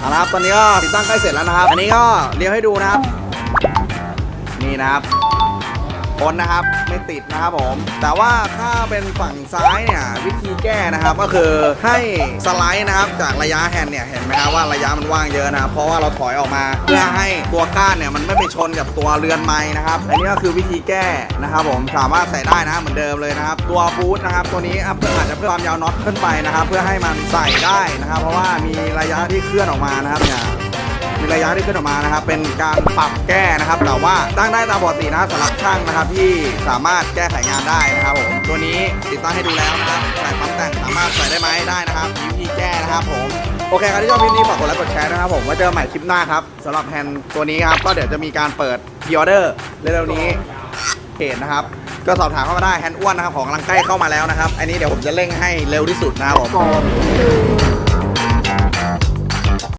เอาละครับตอนนี้ก็ติดตั้งใกล้เสร็จแล้วนะครับ อันนี้ก็เลี้ยวให้ดูนะครับ นี่นะครับ พ้นนะครับไม่ติดนะครับผม แต่ว่าถ้าเป็นฝั่งซ้ายเนี่ยวิธีแก้นะครับก็คือให้สไลด์นะครับจากระยะแฮนด์เนี่ยเห็นไหมครับว่าระยะมันว่างเยอะนะครับเพราะว่าเราถอยออกมาเพื่อให้ตัวก้านเนี่ยมันไม่ไปชนกับตัวเรือนไม้นะครับอันนี้ก็คือวิธีแก้นะครับผมสามารถใส่ได้นะเหมือนเดิมเลยนะครับ ตัวบูทนะครับตัวนี้อัพอาจจะเพิ่มความยาวน็อตขึ้นไปนะครับ เพื่อให้มันใส่ได้นะครับ เพราะว่ามีระยะที่เคลื่อนออกมานะครับเนี่ย มีระยะที่ขึ้นออกมานะครับ เป็นการปรับแก้นะครับ แต่ว่าตั้งได้ตามปกตินะสำหรับช่างนะครับ ที่สามารถแก้ไขงานได้นะครับผมตัวนี้ติดตั้งให้ดูแล้วนะครับใส่ปั๊มแต่งสามารถใส่ได้ไหมได้นะครับมีวิธีแก้นะครับผมโอเคครับที่ชอบคลิปนี้ฝากกดไลค์กดแชร์นะครับผมไว้เจอกันใหม่คลิปหน้าครับสำหรับแฮนด์ตัวนี้ครับก็เดี๋ยวจะมีการเปิดพิออเดอร์เร็วๆนี้เพจนะครับก็สอบถามเข้ามาได้แฮนด์อ้วนนะครับของกำลังใกล้เข้ามาแล้วนะครับ อันนี้เดี๋ยวผมจะเร่งให้เร็วที่สุดนะครับผม